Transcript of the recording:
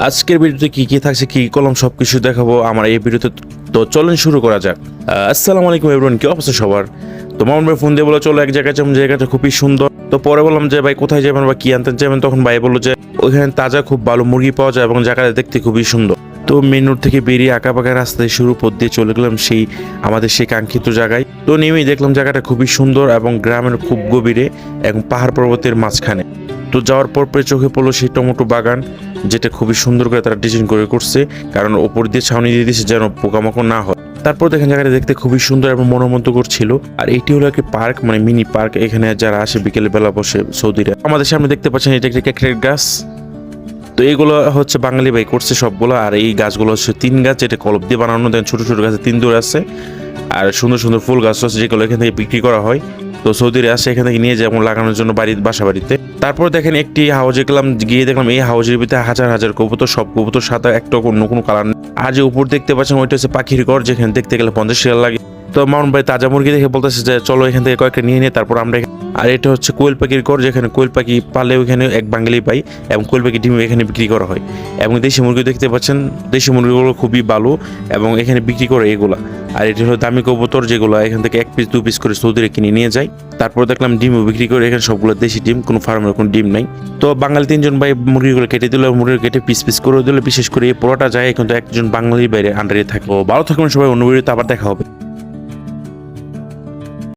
আজকের ভিডিওতে কি কি থাকছে, কি কলম সব কিছু দেখাবো, আমার এই ভিডিওতে তো চলেন শুরু করা যাক। আসসালামু আলাইকুম এভরিওয়ান কি অবস্থা সবার? তো মামুন ভাই ফোন দিয়ে বলে চলো এক জায়গায় যাব, জায়গাটা খুবই সুন্দর। তো পরে বললাম যে, ভাই, কোথায় যাবেন বা কি আনতে যাবেন? তখন ভাই বলল যে, ওইখানে তাজা খুব ভালো মুরগি পাওয়া যায় এবং জায়গাটা দেখতে খুবই সুন্দর। তো মেনুর থেকে বেরিয়ে আঁকা পাকা রাস্তায় শুরু পথ দিয়ে চলে গেলাম সেই, আমাদের সেই কাঙ্ক্ষিত জায়গায়। তো নেমেই দেখলাম জায়গাটা খুবই সুন্দর এবং গ্রামের খুব গভীরে এবং পাহাড় পর্বতের মাঝখানে। তো যাওয়ার পর পরে চোখে পড়ল সেই টমেটো বাগান, যেটা খুবই সুন্দর করে তারা ডিজাইন করে করছে, কারণ ওপর দিয়ে ছাউনি দিয়ে দিয়েছে যেন পোকামাকড় না হয়। তারপর দেখেন জায়গাটা দেখতে খুবই সুন্দর এবং মনোমুগ্ধকর ছিল। আর এটি হলো একটি পার্ক মানে মিনি পার্ক, এখানে যারা আসে বিকেলে বেলা বসে সৌদিরা। আমাদের সামনে দেখতে পাচ্ছেন এটা একটি ক্যাকড়ের গাছ। তো এইগুলো হচ্ছে বাঙালি ভাই করছে সবগুলো, আর এই গাছগুলো হচ্ছে তিন গাছ, এটা কলপ দিয়ে বানানো। দেন ছোট ছোট গাছে তিন দূর আছে। আর সুন্দর সুন্দর ফুল গাছ আছে, যেগুলো এখান থেকে বিক্রি করা হয়। তো সৌদিরা আসে এখান থেকে নিয়ে যায় লাগানোর জন্য বাড়ির বাসা বাড়িতে। তারপর দেখেন একটি হাউজে গেলাম, গিয়ে দেখলাম এই হাউজের ভিতরে হাজার হাজার কবুতর, সব কবুতর সাদা, একটা অন্য কোনো কালার আর যে উপর দেখতে পাচ্ছেন ওইটা হচ্ছে পাখির ঘর, যেখানে দেখতে গেলে পঞ্চাশ টাকা লাগে। তো মামুন ভাই তাজা মুরগি দেখে বলতেছে যে, চলো এখান থেকে কয়েকটা নিয়ে নিয়ে তারপর আমরা আর এটা হচ্ছে কোয়েল পাখির ঘর, যেখানে কোয়েল পাখি পালে ওইখানে এক বাঙালি পাই, এবং কোয়েল পাখি ডিম এখানে বিক্রি করা হয়। এবং দেশি মুরগি দেখতে পাচ্ছেন, দেশি মুরগিগুলো খুবই ভালো এবং এখানে বিক্রি করে এগুলা। আর এটা হলো দামি কবুতর, যেগুলো এখান থেকে এক পিস দু পিস করে সৌদিরে কিনে নিয়ে যায়। তারপর দেখলাম ডিমও বিক্রি করে এখানে সবগুলো দেশি ডিম, কোনো ফার্মের কোনো ডিম নাই। তো বাঙালি তিনজন ভাই মুরগিগুলো কেটে দিল মুরগি কেটে পিস পিস করে দিল। বিশেষ করে এই পুরোটা যায়, কিন্তু একজন বাঙালি বাইরে আন্ডারে থাকে। ভালো থাকবেন সবাই, অন্য ভিডিওতে আবার দেখা হবে।